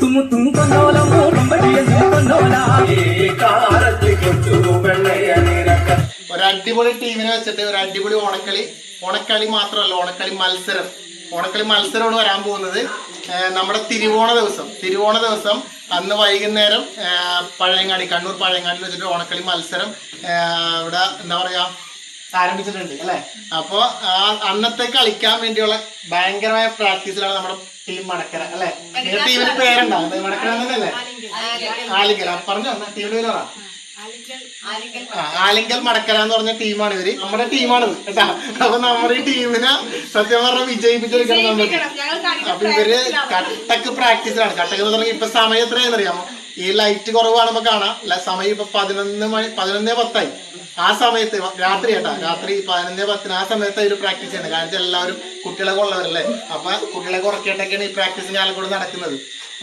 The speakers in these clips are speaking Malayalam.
കൊന്നോലം മൂടുമ്പടിയും കൊന്നോല. ഒരു അടിപൊളി ടീമിനെ വെച്ചിട്ട് ഒരു അടിപൊളി ഓണക്കളി. ഓണക്കളി മാത്രമല്ല ഓണക്കളി മത്സരം. ഓണക്കളി മത്സരമാണ് വരാൻ പോകുന്നത്. നമ്മുടെ തിരുവോണ ദിവസം. തിരുവോണ ദിവസം അന്ന് വൈകുന്നേരം പഴയങ്ങാടി കണ്ണൂർ പഴയങ്ങാടി വെച്ചിട്ട് ഓണക്കളി മത്സരം ഏർ ഇവിടെ എന്താ പറയാ ആരംഭിച്ചിട്ടുണ്ട് അല്ലേ? അപ്പോ ആ അന്നത്തെ കളിക്കാൻ വേണ്ടിയുള്ള ഭയങ്കരമായ പ്രാക്ടീസിലാണ് നമ്മുടെ ടീം മടക്കര അല്ലെ? ടീമിന് പേരുണ്ടോ മടക്കര എന്നല്ലേ ആലിങ്കൽ. പറഞ്ഞോ ടീമിന്റെ പേര് പറ. ആലിങ്കൽ. മടക്കര എന്ന് പറഞ്ഞ ടീമാണ് ഇവർ. നമ്മുടെ ടീമാണിത് കേട്ടാ? അപ്പൊ നമ്മുടെ ഈ ടീമിനെ സത്യം പറഞ്ഞാൽ വിജയിപ്പിച്ചെടുക്കണം നമ്മൾ അപ്പൊ ഇവർ കട്ടക്ക് പ്രാക്ടീസിലാണ്. കട്ടക്ക് എന്ന് പറഞ്ഞാൽ ഇപ്പൊ സമയം എത്രയാണെന്ന് അറിയാമോ ഈ ലൈറ്റ് കുറവാണെന്ന് കാണാം. അല്ല സമയം ഇപ്പൊ പതിനൊന്ന് മണി പതിനൊന്നേ പത്തായി. ആ സമയത്ത് രാത്രി കേട്ടാ രാത്രി പതിനൊന്നേ പത്തിന് ആ സമയത്ത് ഒരു പ്രാക്ടീസ് ചെയ്യണം കാരണം എല്ലാവരും കുട്ടികളൊക്കെ ഉള്ളവരല്ലേ അപ്പൊ കുട്ടികളെ കുറക്കേണ്ടൊക്കെയാണ് ഈ പ്രാക്ടീസ് കാലം കൂടെ നടക്കുന്നത്.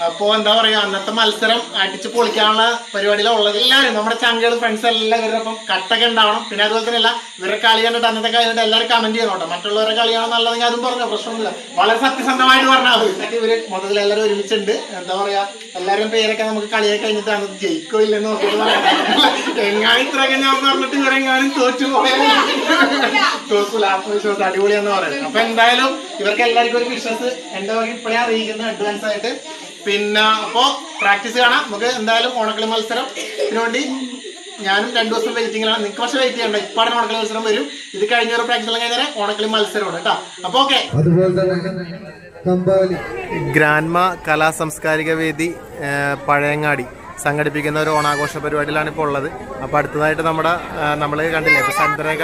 അപ്പോ എന്താ പറയാ അന്നത്തെ മത്സരം അടിച്ച് പൊളിക്കാനുള്ള പരിപാടിയിലാണ് ഉള്ളത്. എല്ലാവരും നമ്മുടെ ചങ്കുകൾ ഫ്രണ്ട്സ് എല്ലാം ഇവരുടെ കട്ടൊക്കെ ഉണ്ടാവണം. പിന്നെ അതുപോലെ തന്നെ അല്ല ഇവരുടെ കളി കണ്ടിട്ട് അന്നത്തെ കളി കണ്ടിട്ട് എല്ലാവരും കമന്റ് ചെയ്യണം കേട്ടോ മറ്റുള്ളവരുടെ കളിയാണോ നല്ലതെങ്കിൽ അതും പറഞ്ഞു പ്രശ്നമൊന്നുമില്ല. വളരെ സത്യസന്ധമായിട്ട് പറഞ്ഞാൽ മതി. ഇവർ മൊത്തത്തിൽ എല്ലാവരും ഒരുമിച്ചുണ്ട്. എന്താ പറയാ എല്ലാവരും പേരൊക്കെ നമുക്ക് കളിയൊക്കെ കഴിഞ്ഞിട്ടാണ്. ജയിക്കോ ഇല്ലെന്ന് നോക്കിയിട്ട് എങ്ങാനും ഇത്രയൊക്കെ ഞാൻ പറഞ്ഞിട്ട് ഇവരെങ്ങാനും തോറ്റു പോയാസ് അടിപൊളിയാന്ന് പറയുന്നത് അപ്പൊ എന്തായാലും ഇവർക്ക് എല്ലാവർക്കും ഒരു വിശ്വാസ്. എന്റെ വഴി ഇപ്പോഴേ അറിയിക്കുന്നത് അഡ്വാൻസ് ആയിട്ട് പിന്നെ അപ്പോ പ്രാക്ടീസ് കാണാം. നമുക്ക് എന്തായാലും ഓണക്കളി മത്സരം ഇതിനുവേണ്ടി ഞാനും രണ്ടു ദിവസം വെയിറ്റിംഗിലാണ് നിങ്ങൾക്ക് പക്ഷേ വെയിറ്റ് ചെയ്യണ്ട. ഇപ്പാടെ ഓണക്കളി മത്സരം വരും. ഇത് കഴിഞ്ഞ ഒരു പ്രാക്ടീസ് എല്ലാം കഴിഞ്ഞാൽ ഓണക്കളി മത്സരമാണ് കേട്ടോ. അപ്പൊ ഓക്കെ അതുപോലെ തന്നെ കമ്പാലി. ഗ്രാൻമ കലാ സാംസ്കാരിക വേദി പഴയങ്ങാടി സംഘടിപ്പിക്കുന്ന ഒരു ഓണാഘോഷ പരിപാടിയിലാണ് ഇപ്പോൾ ഉള്ളത്. അപ്പോൾ അടുത്തതായിട്ട് നമ്മുടെ നമ്മൾ കണ്ടില്ലേ? ഇപ്പോൾ സന്തരേഖ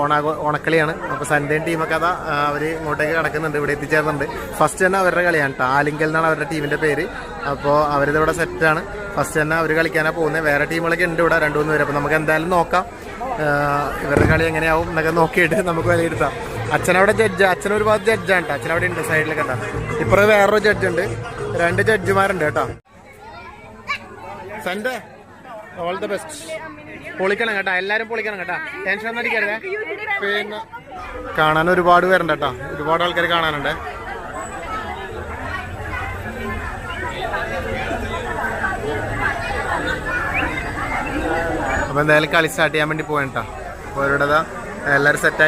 ഓണാഘോ ഓണക്കളിയാണ്. അപ്പോൾ സന്ധ്യയും ടീമൊക്കെ അതാ അവർ ഇങ്ങോട്ടേക്ക് കിടക്കുന്നുണ്ട്. ഇവിടെ എത്തിച്ചേർന്നുണ്ട് ഫസ്റ്റ് തന്നെ അവരുടെ കളിയാണ് കേട്ടോ ആലിങ്കൽ എന്നാണ് അവരുടെ ടീമിന്റെ പേര്. അപ്പോൾ അവരിത് ഇവിടെ സെറ്റാണ് ഫസ്റ്റ് തന്നെ അവർ കളിക്കാനാണ് പോകുന്നത് വേറെ ടീമുകളൊക്കെ ഉണ്ട് ഇവിടെ രണ്ട് മൂന്ന് പേര്. അപ്പോൾ നമുക്ക് എന്തായാലും നോക്കാം. ഇവരുടെ കളി എങ്ങനെയാവും എന്നൊക്കെ നോക്കിയിട്ട് നമുക്ക് വിലയിരുത്താം. അച്ഛനവിടെ ജഡ്ജ് അച്ഛൻ ഒരുപാട് ജഡ്ജാണ് കേട്ടോ അച്ഛൻ അവിടെ ഉണ്ട് സൈഡിൽ കേട്ടോ ഇപ്പുറം വേറൊരു ജഡ്ജുണ്ട് രണ്ട് ജഡ്ജിമാരുണ്ട് കേട്ടോ സൺഡേ ഓൾ ദ ബെസ്റ്റ് പൊളിക്കണം കേട്ടോ എല്ലാരും പൊളിക്കണം കേട്ടോ. ടെൻഷൻ ഒന്നും അടിക്കരുതേ പിന്നെ കാണാൻ ഒരുപാട് പേരുണ്ട് കേട്ടോ. ഒരുപാട് ആൾക്കാർ കാണാനുണ്ട്. അപ്പൊ എന്തായാലും കളി സ്റ്റാർട്ട് ചെയ്യാൻ വേണ്ടി പോവാൻ കേട്ടോ. അപ്പോൾ അവരുടെ എല്ലാവരും സെറ്റ്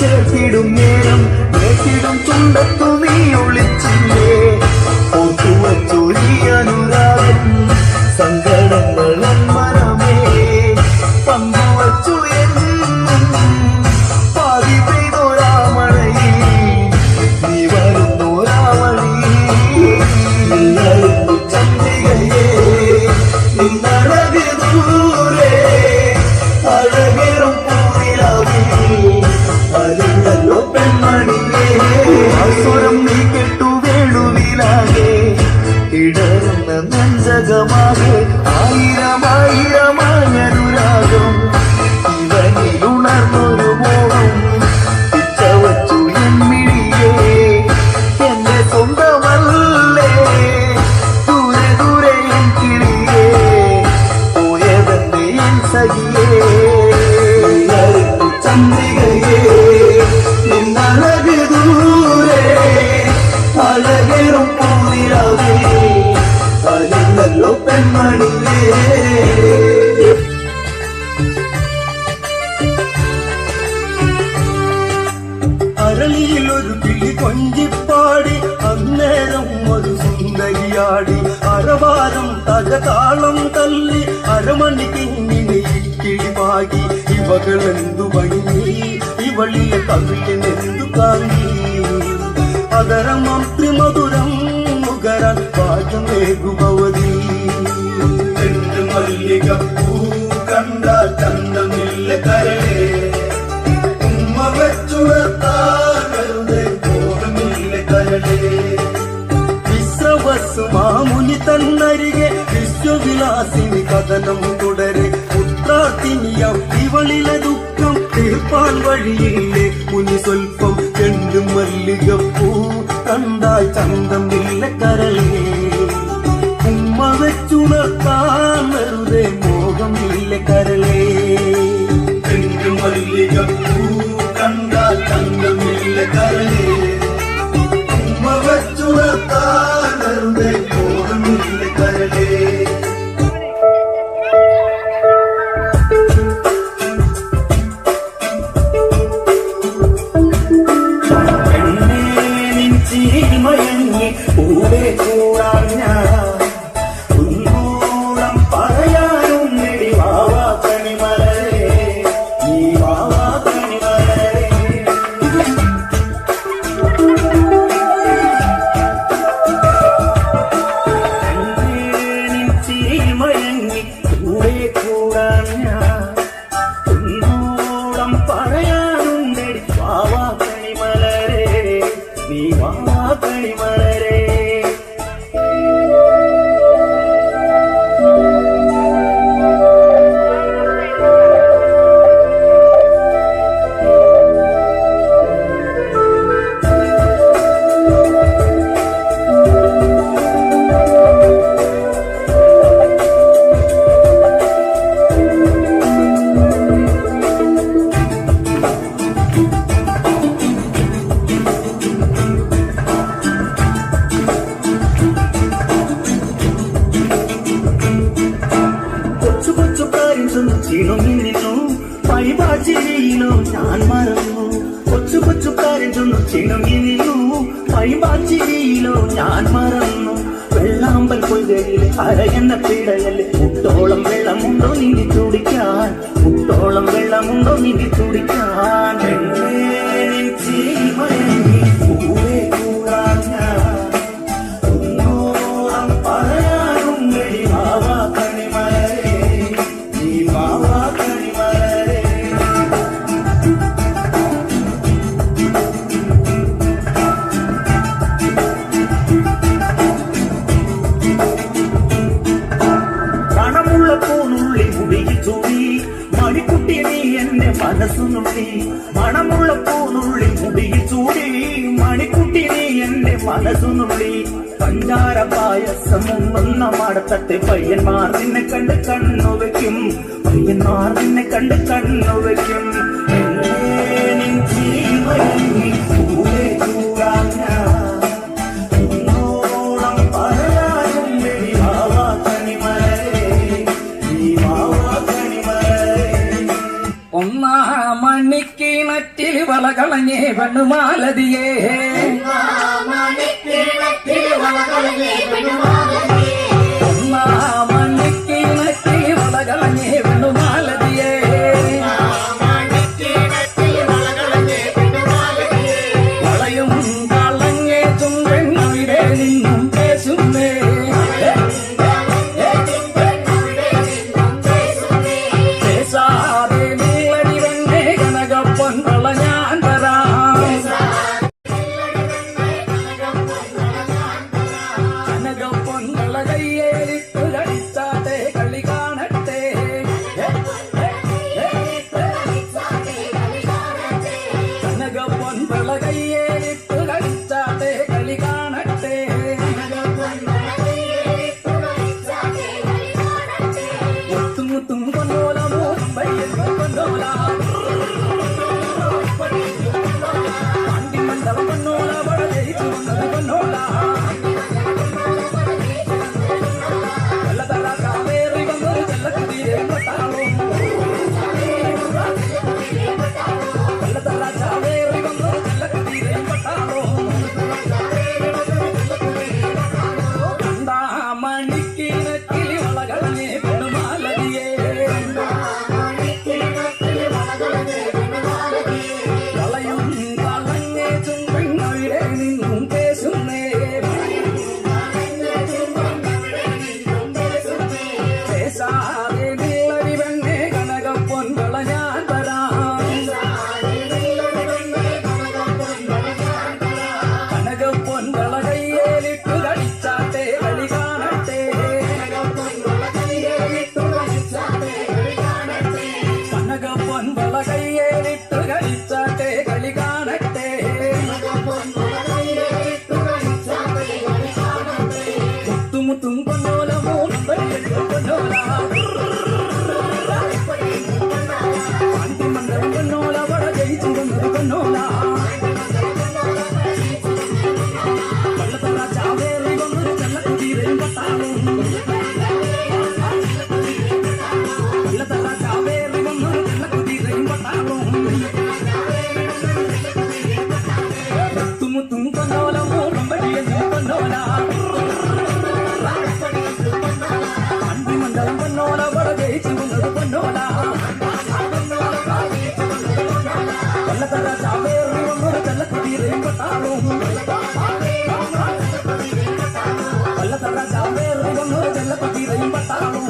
ചേർത്തിടും നേരം നേറ്റിടും ചുണ്ടത്തു നീ ഒളിച്ചില്ലേ എന്തു ഭംഗി? ഇവളിലെ കവിളിനെന്തു കാങ്ങി അതരമം ത്രിമധുരം മുഖരാൻ ഭാഗ്യമേകുഭവതി മല്ലിക പൂ കണ്ട ചന്തമില്ല കരളേ. ഉമ്മ വെച്ചുണർത്താകരുതേ പോകമില്ല കരളേ. വിശ്രവസ് മാമുനി തന്നരികെ വിശ്വവിലാസിനി കഥനം തുടരെ. പുത്രാർത്ഥിനിയം ഇവളിലെ ദുഃഖം തീർപ്പാൻ വഴിയില്ലേ മുനി സ്വൽപ്പം രണ്ട് മല്ലികപ്പൂ കണ്ടാൽ ചന്തമില്ല കരളേ ഉമ്മ വെച്ചുണർത്താൻ വെറുതെ മോഹമില്ല കരളേ രണ്ട് മല്ലികപ്പൂ കണ്ടാൽ ചന്തമില്ല കരളേ ഉമ്മ പൈപാച്ചിരിയിലോ ഞാൻ മറന്നു. കൊച്ചു കൊച്ചു കരഞ്ഞു ചെന്ന് ചിണുങ്ങിനിന്നു പൈമ്പാച്ചിരിയിലോ ഞാൻ മറന്നു. വെള്ളാമ്പൽ കൊയ്തയിലെ അരയെന്ന പിടയിൽ മുട്ടോളം വെള്ളമുണ്ടോ നീന്തി തുടിക്കാൻ മുട്ടോളം വെള്ളമുണ്ടോ നീന്തി തുടിക്കാൻ മണമുള്ള പൂനുള്ളി മുടിയിൽ ചൂടി. മണിക്കുട്ടി നീ എന്റെ മനസ്സുനുള്ളി പഞ്ചാര പായസം ഉണ്ണുന്ന മടത്തത്തെ പയ്യന്മാർ നിന്നെ കണ്ട് കണ്ണു വെക്കും. പയ്യന്മാർ നിന്നെ കണ്ട് കണ്ണു വെക്കും. ജീവനി കൂടെ കൂടാൻ வளகலங்கே பண்ணுமாலதியே. மாமணி திருவத்திரு வளகலங்கே பண்ணுமாலதியே no la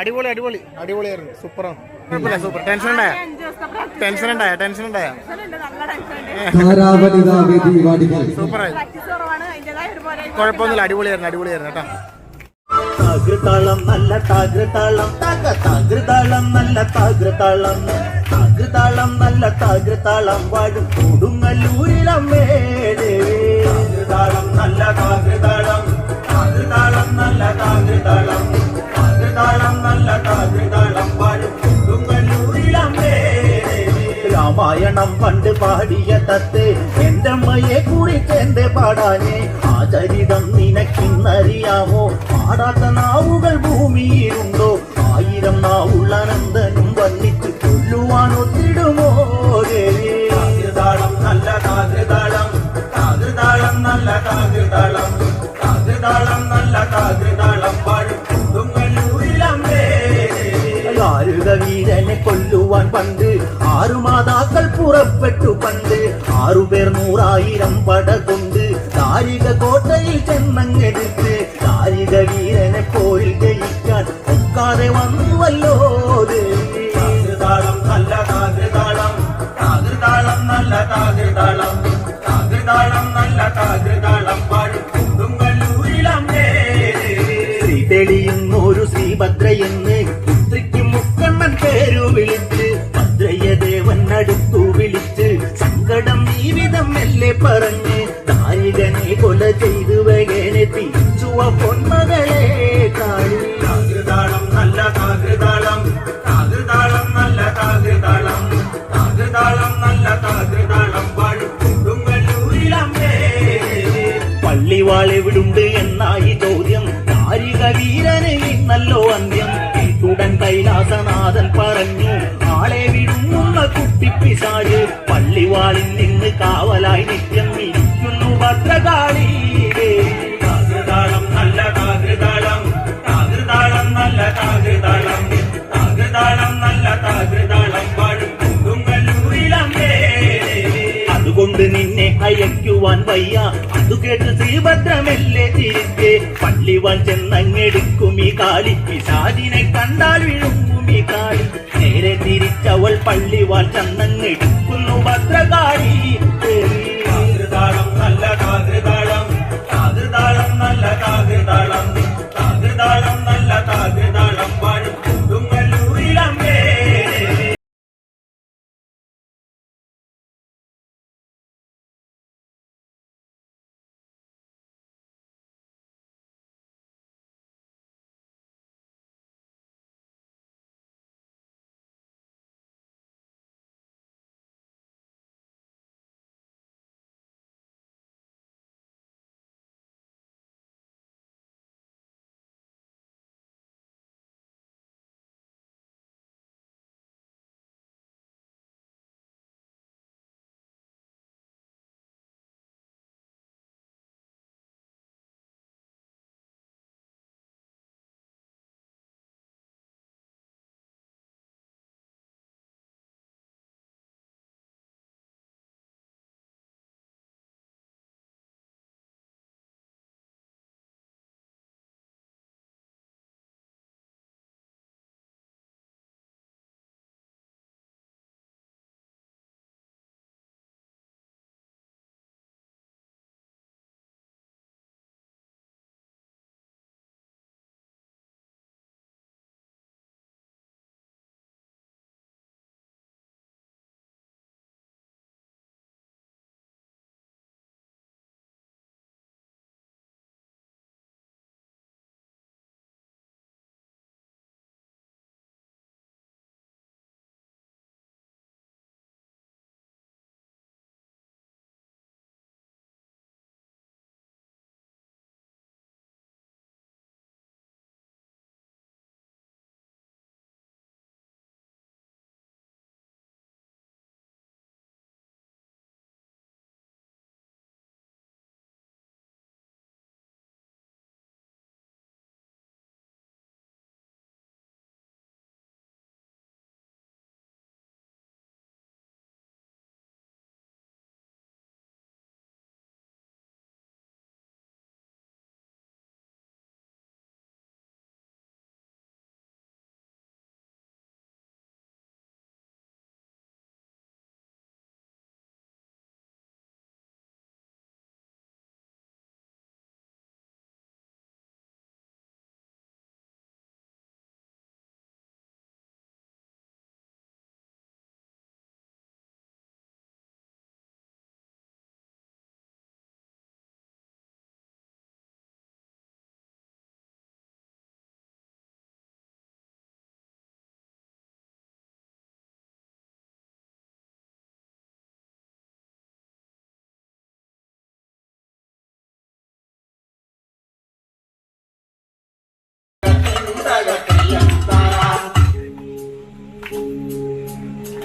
അടിപൊളി അടിപൊളി. അടിപൊളിയായിരുന്നു. സൂപ്പറാണ്. കുഴപ്പമില്ല സൂപ്പർ. ടെൻഷൻ ഉണ്ടായ? ടെൻഷൻ ഉണ്ടായ? ടെൻഷൻ ഉണ്ടായ? സൂപ്പറായി. കുഴപ്പമൊന്നുമില്ല അടിപൊളിയായിരുന്നു അടിപൊളിയായിരുന്നു കേട്ടോ. താകൃതാളം നല്ല താകൃതാളം താക താകൃതാളം നല്ല താകൃതാളം താകൃതാളം നല്ല താകൃതാളം വാഴും കൊടുങ്ങല്ലൂരിലമ്മേ താകൃതാളം നല്ല താകൃതാളം താകൃതാളം നല്ല താകൃതാളം താകൃതാളം നല്ല താകൃതാളം വാഴും കൊടുങ്ങല്ലൂരിലമ്മേ രാമായണം പണ്ട് പാടിയ തത്ത് എന്റെ അമ്മയെ കുറിച്ച് എന്റെ പാടാനേ. ആ ചരിതം നിനക്കിന്നറിയാമോ? പാടാത്ത നാവുകൾ ഭൂമിയിലുണ്ടോ മാതാക്കൾ പുറപ്പെട്ടു പണ്ട് ആറുപേർ നൂറായിരം പട കൊണ്ട് ദാരിക കോട്ടയിൽ ചെന്നങ്ങെടുത്ത് മെല്ലെ പറഞ്ഞ് നാരികനെ കൊല ചെയ്തു വകനെ തിരിച്ചുവ പൊന്മകളെ കാളി താകൃതാളം നല്ല താകൃതാളം താകൃതാളം നല്ല താകൃതാളം താകൃതാളം നല്ല താകൃതാളം പള്ളിവാളെ വിടുണ്ട് എന്നായി ചോദ്യം. നാരിക വീരനെ നല്ലോ അന്ത്യം. ഉടൻ കൈലാസനാഥൻ പറഞ്ഞു ആളെ വിടുന്ന കുട്ടിപ്പിശാൽ പള്ളിവാളിൽ നിന്ന് കാവലായി നിത്യം ഇരിക്കുന്നു ഭദ്രകാളി. നല്ല താകൃതാളം താകൃതാളം നല്ല താകൃതാളം താകൃതാളം നല്ല താകൃതാളം പാടും അതുകൊണ്ട് നിന്നെ അയക്കുവാൻ വയ്യ. അതു കേട്ട് ശ്രീഭദ്രമല്ലേ തിരിച്ചേ. പള്ളിവാൻ ചെന്നങ്ങെടുക്കും ഈ കാളി. പിശാചിനെ കണ്ടാൽ വീഴും തിരിച്ചവൾ പള്ളിവാൻ ചെന്നങ്ങെടുക്കുന്നു ഭദ്രകാളി. താതൃതാളം നല്ല താതൃതാളം താതൃതാളം നല്ല താകൃതാളം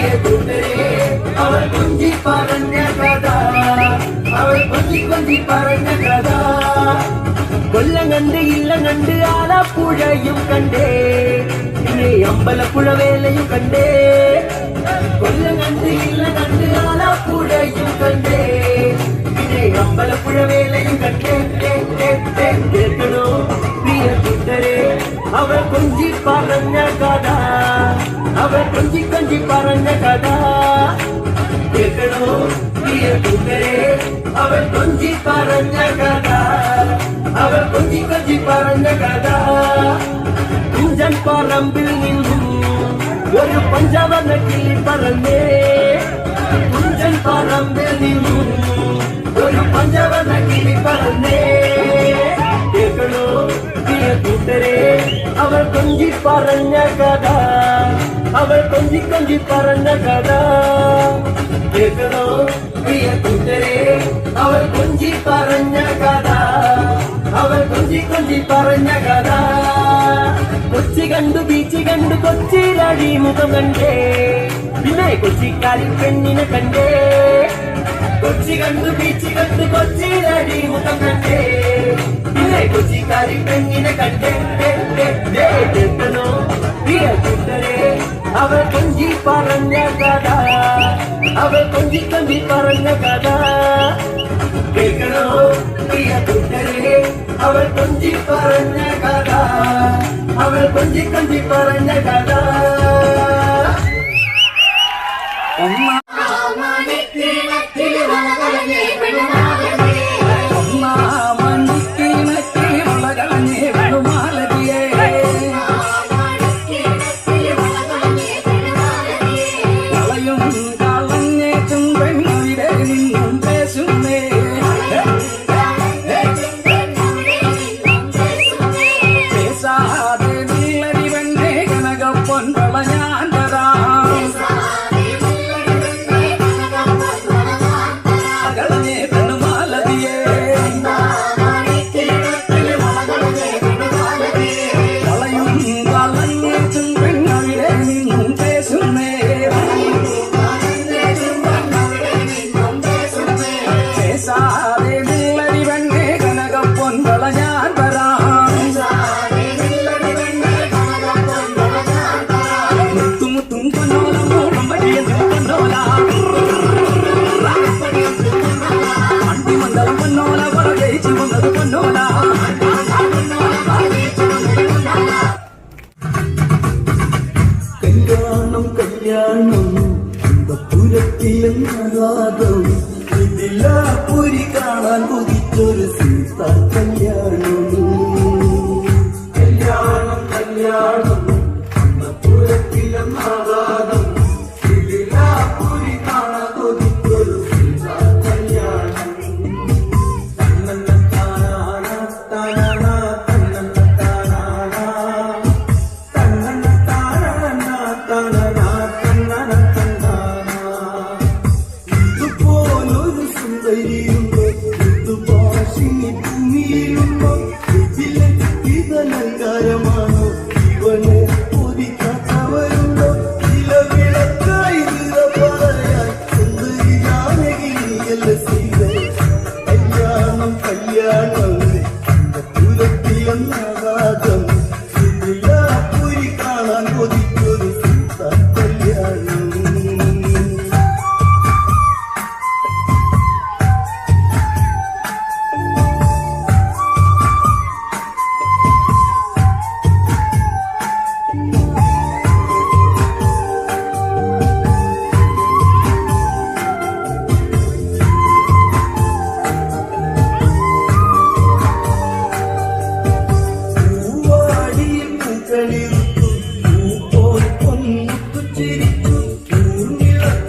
പ്രിയ കൂട്ടരെ അവൾ കൊഞ്ചി പറഞ്ഞ കഥ അവൾ കൊഞ്ചി കൊഞ്ചി പറഞ്ഞ കഥ കൊല്ലം കണ്ട് ഇല്ലം കണ്ട് ആലപ്പുഴയും കണ്ടേ പിന്നെ അമ്പലപ്പുഴ വേലയും കണ്ടേ കൊല്ലം കണ്ട് ഇല്ലം കണ്ട് ആലപ്പുഴയും കണ്ടേ പിന്നെ അമ്പലപ്പുഴ വേലയും കണ്ടേ ഏ, ഏ, ഏ, കേൾക്കണോ പ്രിയ കൂട്ടരെ അവൾ കൊഞ്ചി പറഞ്ഞ കഥ അവൾ കൊഞ്ചി കൊഞ്ചി പറഞ്ഞ കഥ കേൾക്കണോ പ്രിയ കൂട്ടരെ അവൾ കൊഞ്ചി പറഞ്ഞ കഥ അവൾ കൊഞ്ചി കൊഞ്ചി പറഞ്ഞ കഥ കുഞ്ചൻ പറമ്പിൽ നിന്നും ഒരു പഞ്ചവർണ കിളി പറന്നേ കുഞ്ചൻ പറമ്പിൽ നിന്നും ഒരു പഞ്ചവർണ കിളി അവൾ കൊഞ്ചി കൊഞ്ചി പറഞ്ഞ കഥ. കേൾക്കണോ പ്രിയ കൂട്ടരെ അവൾ കൊഞ്ചി പറഞ്ഞ കഥ. അവൾ കൊഞ്ചി കൊഞ്ചി പറഞ്ഞ കഥ. കൊച്ചി കണ്ടു ബീച്ച് കണ്ടു കൊച്ചി കൊച്ചിയിലടി മുഖം കണ്ടേ. പിന്നെ കൊച്ചിക്കാരി പെണ്ണിനെ കണ്ടേ. കൊച്ചി കണ്ടു ബീച്ച് കണ്ടു കൊച്ചി കൊച്ചിയിലടി മുഖം കണ്ടേ. പിന്നെ കൊച്ചിക്കാരി പെണ്ണിനെ കണ്ടേ. കേൾക്കണോ പ്രിയ അവൾ കൊഞ്ചി പറഞ്ഞ കഥ. അവൾ കൊഞ്ചി കൊഞ്ചി പറഞ്ഞ കഥ. കേൾക്കണോ പ്രിയ കൂട്ടരെ അവൾ കൊഞ്ചി പറഞ്ഞ കഥ. അവൾ കൊഞ്ചി കൊഞ്ചി പറഞ്ഞ കഥ. ഇതുഭാഷിണി ഭൂമിയിലുണ്ടോ? ഇതിലെ ഇതലങ്കാരമാണോ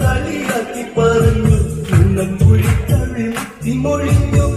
കളിയാക്കി പറഞ്ഞു കുഴിത്തവിൽ തിമൊഴിഞ്ഞു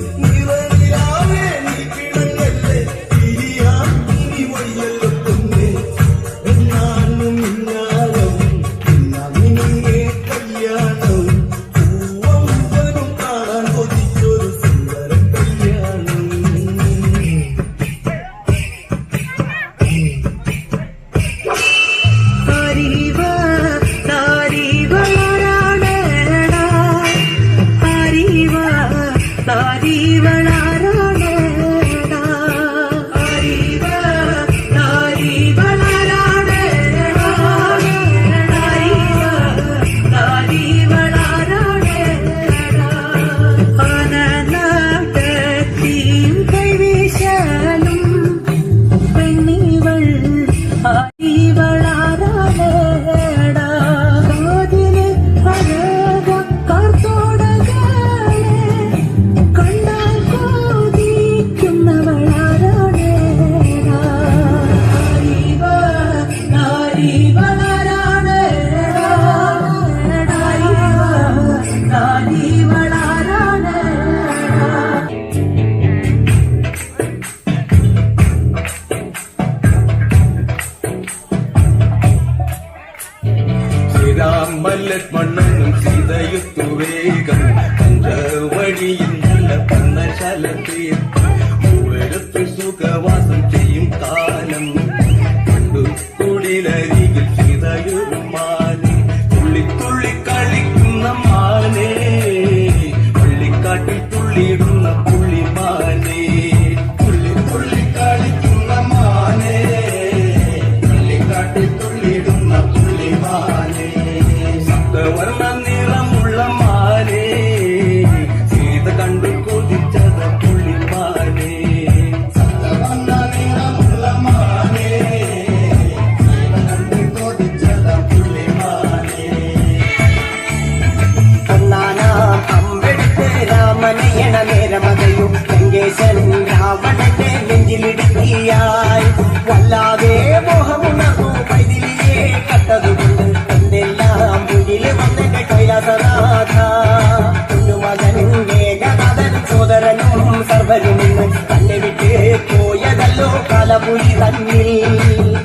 കാലപുരി തന്നിൽ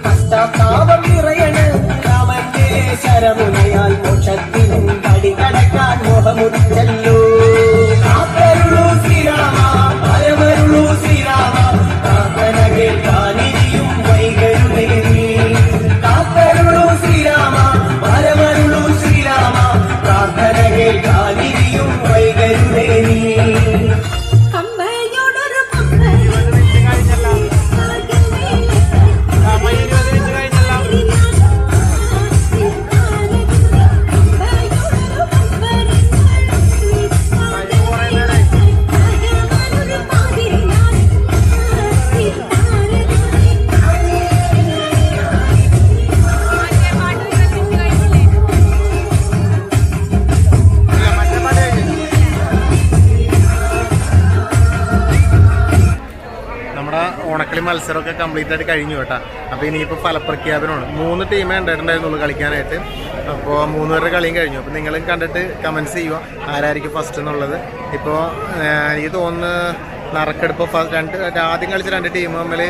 പശ്ചാത്താപം നിറയണ് രാമന്റെ ശരമുനയാൽ മോക്ഷത്തിനും കടി കടക്കാൻ മോഹമുറിച്ചല്ലോ കംപ്ലീറ്റ് ആയിട്ട് കഴിഞ്ഞു കേട്ടാ. അപ്പോൾ ഇനിയിപ്പോൾ ഫലപ്രഖ്യാപനമാണ്. മൂന്ന് ടീമേ ഉണ്ടായിട്ടുണ്ടായിരുന്നുള്ളൂ കളിക്കാനായിട്ട്. അപ്പോൾ മൂന്ന് പേരുടെ കളിയും കഴിഞ്ഞു. അപ്പോൾ നിങ്ങളും കണ്ടിട്ട് കമന്റ്സ് ചെയ്യുക. ആരായിരിക്കും ഫസ്റ്റ് എന്നുള്ളത്. ഇപ്പോ എനിക്ക് തോന്നുന്നു നറക്കെടുപ്പ് ഫസ്റ്റ് രണ്ട് ആദ്യം കളിച്ച രണ്ട് ടീം തമ്മിൽ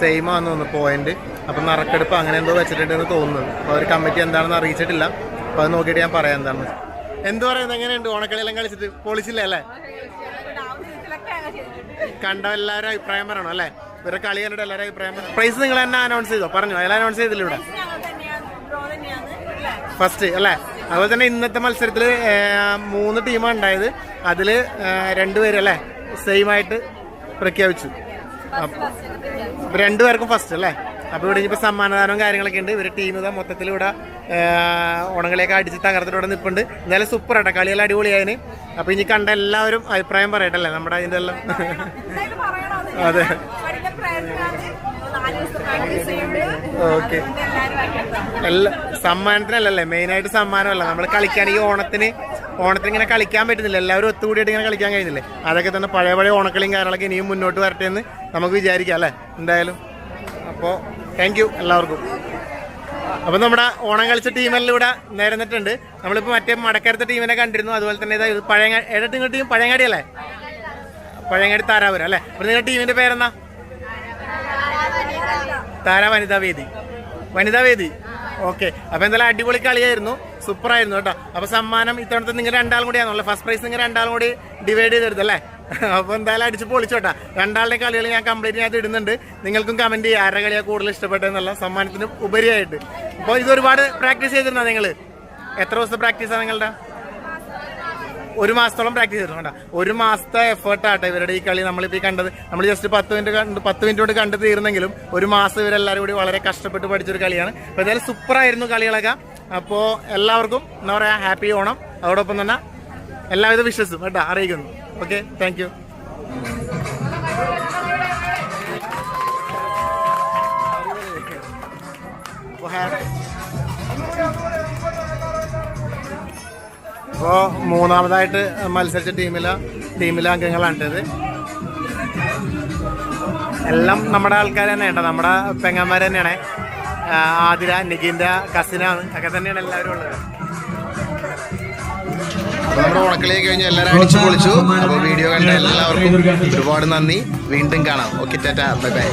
സെയിം ആണെന്ന് തോന്നുന്നു പോയിന്റ് അപ്പം നറക്കെടുപ്പ് അങ്ങനെ എന്തോ വെച്ചിട്ടുണ്ടെന്ന് തോന്നുന്നത് അപ്പോൾ അവർ കമ്മിറ്റി എന്താണെന്ന് അറിയിച്ചിട്ടില്ല. അപ്പോൾ അത് നോക്കിയിട്ട് ഞാൻ പറയാം എന്താണ്. എന്ത് പറയുന്നത് എങ്ങനെയുണ്ട്? ഓണക്കളിയെല്ലാം കളിച്ചിട്ട് പൊളിച്ചില്ലേ അല്ലേ? കണ്ടവെല്ലാവരും അഭിപ്രായം പറയണം അല്ലേ? ഇവരെ കളി കണ്ടിട്ട് എല്ലാവരും അഭിപ്രായം പ്രൈസ് നിങ്ങൾ തന്നെ അനൗൺസ് ചെയ്തോ? പറഞ്ഞു. എല്ലാം അനൗൺസ് ചെയ്തില്ല ഇവിടെ? ഫസ്റ്റ് അല്ലേ? അതുപോലെ തന്നെ ഇന്നത്തെ മത്സരത്തിൽ മൂന്ന് ടീമാണ് ഉണ്ടായത്. അതിൽ രണ്ടുപേര് അല്ലേ? സെയിം ആയിട്ട് പ്രഖ്യാപിച്ചു. രണ്ടുപേർക്കും ഫസ്റ്റ് അല്ലേ? അപ്പോൾ ഇവിടെ ഇനിയിപ്പോൾ സമ്മാനദാനവും കാര്യങ്ങളൊക്കെ ഉണ്ട്. ഇവർ ടീം ഇതാ മൊത്തത്തിൽ ഇവിടെ ഉണങ്ങളിലേക്ക് അടിച്ച് തകർത്തിട്ട് നിൽപ്പുണ്ട് എന്തായാലും സൂപ്പർ ആട്ടോ. കളികൾ അടിപൊളിയായതിന് അപ്പോൾ ഇനി കണ്ട എല്ലാവരും അഭിപ്രായം പറയട്ടല്ലേ? നമ്മുടെ അതിന്റെ എല്ലാം. അതെ. ഓക്കെ. എല്ലാ സമ്മാനത്തിനല്ലല്ലേ? മെയിനായിട്ട് സമ്മാനമല്ല. നമ്മൾ ഈ ഓണത്തിന് ഓണത്തിന് ഇങ്ങനെ കളിക്കാൻ പറ്റുന്നില്ല. എല്ലാവരും ഒത്തുകൂടിയിട്ട് ഇങ്ങനെ കളിക്കാൻ കഴിയുന്നില്ലേ? അതൊക്കെ തന്നെ പഴയ പഴയ ഓണക്കളിയും കാര്യങ്ങളൊക്കെ ഇനിയും മുന്നോട്ട് വരട്ടെ എന്ന് നമുക്ക് വിചാരിക്കാം അല്ലേ? എന്തായാലും. അപ്പോൾ താങ്ക് യു എല്ലാവർക്കും. അപ്പോൾ നമ്മുടെ ഓണം കളിച്ച ടീമെല്ലാം ഇവിടെ നിരന്നിട്ടുണ്ട്. നമ്മളിപ്പോൾ മറ്റേ മടക്കരത്തെ ടീമിനെ കണ്ടിരുന്നു. അതുപോലെ തന്നെ ഇതാ പഴയ നിങ്ങളുടെ ടീം പഴയങ്ങാടി അല്ലേ? പഴയങ്ങാടി താരാപുരം അല്ലേ? അപ്പോൾ നിങ്ങളുടെ ടീമിന്റെ പേരെന്നാ താര വനിതാ വേദി. വനിതാ വേദി? ഓക്കെ അപ്പൊ എന്തായാലും അടിപൊളി കളിയായിരുന്നു. സൂപ്പറായിരുന്നു കേട്ടോ. അപ്പൊ സമ്മാനം ഇത്തവണത്തെ നിങ്ങൾ രണ്ടാളും കൂടി ആണല്ലോ ഫസ്റ്റ് പ്രൈസ് നിങ്ങൾ രണ്ടാളും കൂടി ഡിവൈഡ് ചെയ്തെടുത്തല്ലേ അപ്പൊ എന്തായാലും അടിച്ച് പൊളിച്ചോട്ടാ. രണ്ടാളുടെ കളികൾ ഞാൻ കംപ്ലീറ്റ് ഞാൻ ഇടുന്നുണ്ട്. നിങ്ങൾക്കും കമന്റ് ചെയ്യുക ആരുടെ കളിയാണ് കൂടുതൽ ഇഷ്ടപ്പെട്ടതെന്നുള്ള സമ്മാനത്തിന് ഉപരിയായിട്ട്. അപ്പോൾ ഇത് ഒരുപാട് പ്രാക്ടീസ് ചെയ്തിരുന്നോ നിങ്ങൾ എത്ര ദിവസത്തെ പ്രാക്ടീസാണ് നിങ്ങളുടെ? ഒരു മാസത്തോളം പ്രാക്ടീസ് ചെയ്തിട്ടുണ്ട് ഒരു മാസത്തെ എഫേർട്ട് ആട്ടെ ഇവരുടെ ഈ കളി നമ്മളിപ്പോൾ കണ്ടത്. നമ്മൾ ജസ്റ്റ് പത്ത് മിനിറ്റ് കണ്ട് പത്ത് മിനിറ്റ് കൊണ്ട് കണ്ടു തീർന്നെങ്കിലും ഒരു മാസം ഇവരെല്ലാവരും കൂടി വളരെ കഷ്ടപ്പെട്ട് പഠിച്ചൊരു കളിയാണ്. അപ്പോൾ സൂപ്പർ സൂപ്പറായിരുന്നു കളികളൊക്കെ. അപ്പോൾ എല്ലാവർക്കും എന്താ പറയുക ഹാപ്പി ഓണം. അതോടൊപ്പം തന്നെ എല്ലാവിധ വിഷസും കേട്ടോ അറിയിക്കുന്നു. ഓക്കെ താങ്ക് യു അപ്പോൾ മൂന്നാമതായിട്ട് മത്സരിച്ച ടീമിലെ ടീമിലെ അംഗങ്ങളാണ് ഇത്. എല്ലാം നമ്മുടെ ആൾക്കാർ തന്നെയാണ്. നമ്മുടെ പെങ്ങന്മാർ തന്നെയാണ്. ആതിര നിഖിന്റെ കസിനാണ് ഒക്കെ തന്നെയാണ് എല്ലാവരും ഉള്ളത്. നമ്മുടെ ഉണക്കളിയെ കഴിഞ്ഞ് എല്ലാവരും അടിച്ചു പൊളിച്ചു. അപ്പോൾ വീഡിയോ കണ്ട എല്ലാവർക്കും ഒരുപാട് നന്ദി. വീണ്ടും കാണാം. Okay tata. Bye bye.